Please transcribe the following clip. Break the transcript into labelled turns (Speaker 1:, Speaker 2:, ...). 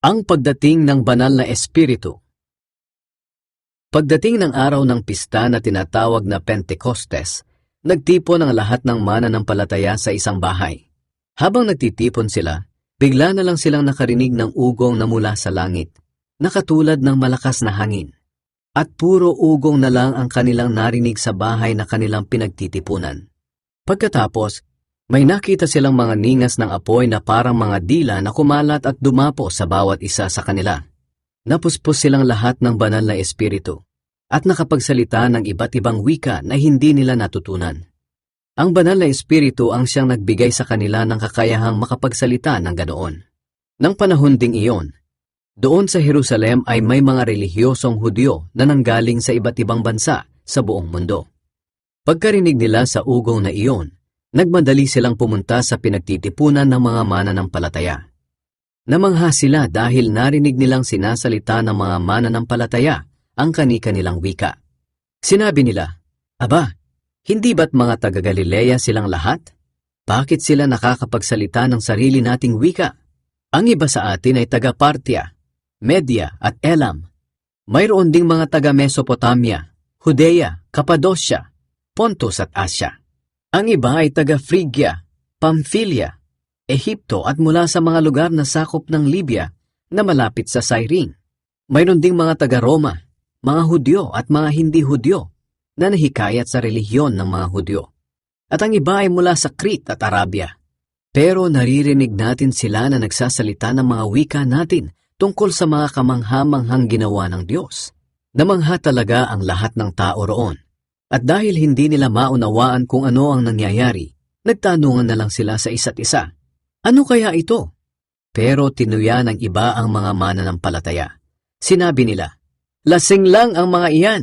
Speaker 1: Ang pagdating ng banal na espiritu. Pagdating ng araw ng pista na tinatawag na Pentecostes, nagtipon ang lahat ng mananampalataya sa isang bahay. Habang nagtitipon sila, bigla na lang silang nakarinig ng ugong na mula sa langit, nakatulad ng malakas na hangin. At puro ugong na lang ang kanilang narinig sa bahay na kanilang pinagtitipunan. Pagkatapos, may nakita silang mga ningas ng apoy na parang mga dila na kumalat at dumapo sa bawat isa sa kanila. Napuspos silang lahat ng banal na espiritu at nakapagsalita ng iba't ibang wika na hindi nila natutunan. Ang banal na espiritu ang siyang nagbigay sa kanila ng kakayahang makapagsalita ng ganoon. Nang panahon ding iyon, doon sa Jerusalem ay may mga relihiyosong Hudyo na nanggaling sa iba't ibang bansa sa buong mundo. Pagkarinig nila sa ugong na iyon, nagmadali silang pumunta sa pinagtitipunan ng mga mananampalataya. Namangha sila dahil narinig nilang sinasalita ng mga mananampalataya ang kani-kanilang wika. Sinabi nila, Aba, hindi ba't mga taga-Galilea silang lahat? Bakit sila nakakapagsalita ng sarili nating wika? Ang iba sa atin ay taga-Partia, Media at Elam. Mayroon ding mga taga-Mesopotamia, Judea, Cappadocia, Pontus at Asya. Ang iba ay taga-Phrygia, Pamphylia, Ehipto at mula sa mga lugar na sakop ng Libya na malapit sa Cyrene. Mayroon ding mga taga-Roma, mga Hudyo at mga hindi Hudyo na nahikayat sa relihiyon ng mga Hudyo. At ang iba ay mula sa Crete at Arabia. Pero naririnig natin sila na nagsasalita ng mga wika natin tungkol sa mga kamanghamanghang ginawa ng Diyos. Namangha talaga ang lahat ng tao roon. At dahil hindi nila maunawaan kung ano ang nangyayari, nagtanungan na lang sila sa isa't isa. Ano kaya ito? Pero tinuya ng iba ang mga mananampalataya. Sinabi nila, Lasing lang ang mga iyan.